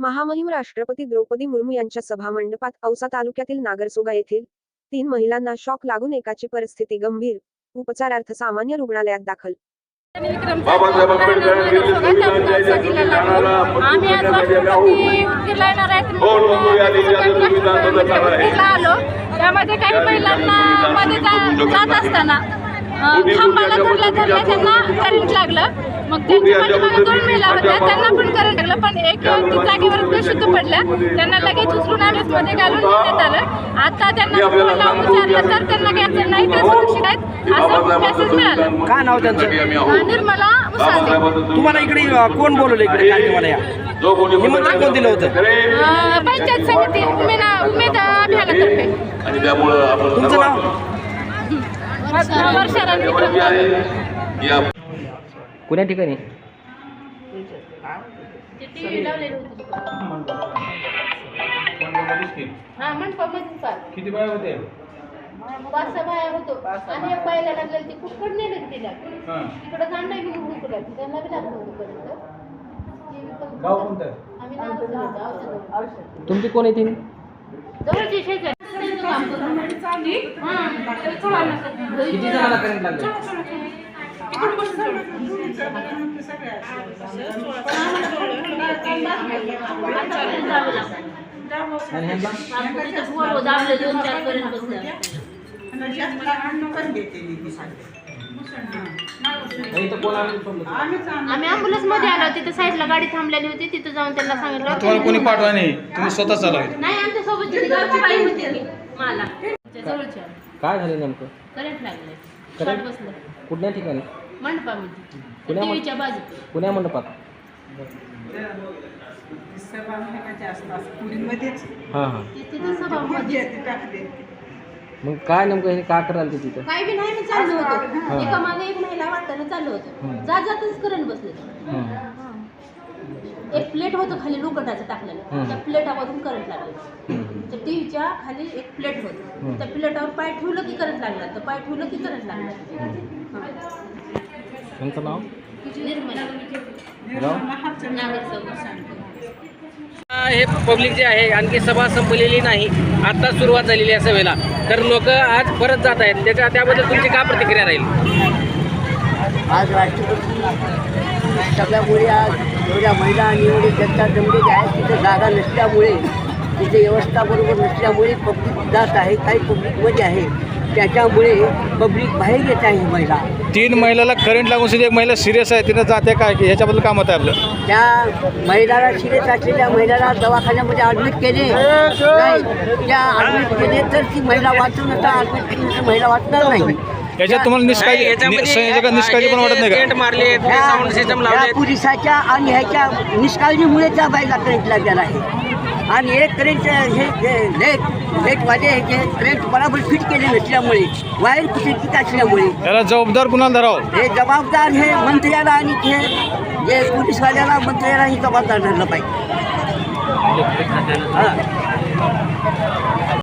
महामहिम राष्ट्रपती द्रौपदी मुर्मू यांच्या सभामंडपात औसा तालुक्यातील नागरसोगा येथील तीन महिलांना शॉक लागून एकाची परिस्थिती गंभीर उपचारार्थ सामान्य रुग्णालयात दाखल आम्ही हो. उदगीरला आलो त्यामध्ये काही महिलांना मध्ये जात असताना खांबाला त्यांना करंट लागलं. मग त्यांच्या पाठीमागे दोन महिला होत्या त्यांना पण करंट लागलं पण एक ती जागेवर बेशुद्ध पडल्या. त्यांना लगेच उचलून घालून आलं. आता त्यांना विचारलं तर त्यांना अडचण नाही ते सुरक्षित आहेत. असं मेसेज मिळाला. काय नाव त्यांचं? निर्मला तुम्हाला इकडे कोण बोलवलं इकडे? कार्यक्रमाला या. जो कोणी निमंत्रण कोण दिलं होतं? पंचायत समिती उमेद उमेद अभियानातर्फे. आणि त्यामुळं आपण तुमचं नाव वर्षाला सर्वांची आहे की आपण कुण्या ठिकाणी हा किती बाय होते पाच सहा बाया होतो आणि एक बायला लागलेली ती कुठकड नेलं तिला हां तिकडं जाण त्यांना बी लागलं होतं पर्यंत? आम्ही. तुमची कोण येतील जवळचे शेजारी. किती जणांना करंट लागलं आणि ह्यांना नाही तर कोण आलं सोबत? आम्ही अँब्युलन्समध्ये आलो तिथे साईडला गाडी थांबलेली होती तिथे जाऊन त्यांना सांगितलं तुम्हाला कोणी पाठवा नाही तुम्ही स्वतः चालवायचं नाही आमच्या गावची बाई होती ती, मला जवळच्या काय झालं नेमकं? करंट लागले. बसलं. कुठल्या ठिकाणी? मंडपामध्ये. पुण्या पुण्या मंडपात? हां हां. तिथे सभामध्ये. मग काय नेमकं हे का करायला ते तिथं? काही बी नाही ना चालू होतं. एका मागे एक महिला वाटताना चालू होतं. जात जातच करंट बसले. हां एक प्लेट होतं खाली लोखंडाचं टाकलेलं. त्या प्लेटामधून करंट लागलं. त्या टीव्हीच्या खाली एक प्लेट होती. त्या प्लेटावर पाय ठेवलं की करंट लागला. तर पाय ठेवलं की करंट लागला. त्यांचं नाव? हे पब्लिक जे आहे आणखी सभा संपलेली नाही. आता सुरुवात झालेली आहे सभेला. तर लोक आज परत जात आहेत. त्याच्या त्याबद्दल तुमची काय प्रतिक्रिया राहील? आज राष्ट्रपती सगळ्यामुळे आज एवढ्या महिला आणि एवढे जनता जमलेली आहे तिथे जागा नसल्यामुळे तिथे व्यवस्था बरोबर नसल्यामुळे पब्लिक जात आहे काही पब्लिकमध्ये आहे. त्याच्यामुळे पब्लिक बाहेर येत आहे महिला. तीन महिलाला करंट लागून सुद्धा एक महिला सिरियस आहे तिनं जाते काय की ह्याच्याबद्दल काय मत आहे आपलं? त्या महिलाला शिरेत असलेल्या महिलाला दवाखान्यामध्ये ॲडमिट केले. नाही त्या ॲडमिट केले तर ती महिला वाचून आता ॲडमिट केली तर महिला वाचणार नाही. याच्यात तुम्हाला निष्काळजी नि- संयोजकांना निष्काळजी पण वाटत नाही का? मारले साऊंड सिस्टम ह्या ह्या पोलिसाच्या आणि ह्याच्या निष्काळजीमुळे त्या बाईला करंट लागलेला आहे. आणि एक करंट हे हे लेट लेटवाले हे करंट बराबर फिट केले नसल्यामुळे वायर कुठे असल्यामुळे याला जबाबदार कुणाला धरावं? हे जबाबदार हे मंत्र्याला आणि हे जे पोलीसवाल्याला मंत्र्याला ही जबाबदार धरलं पाहिजे. हां.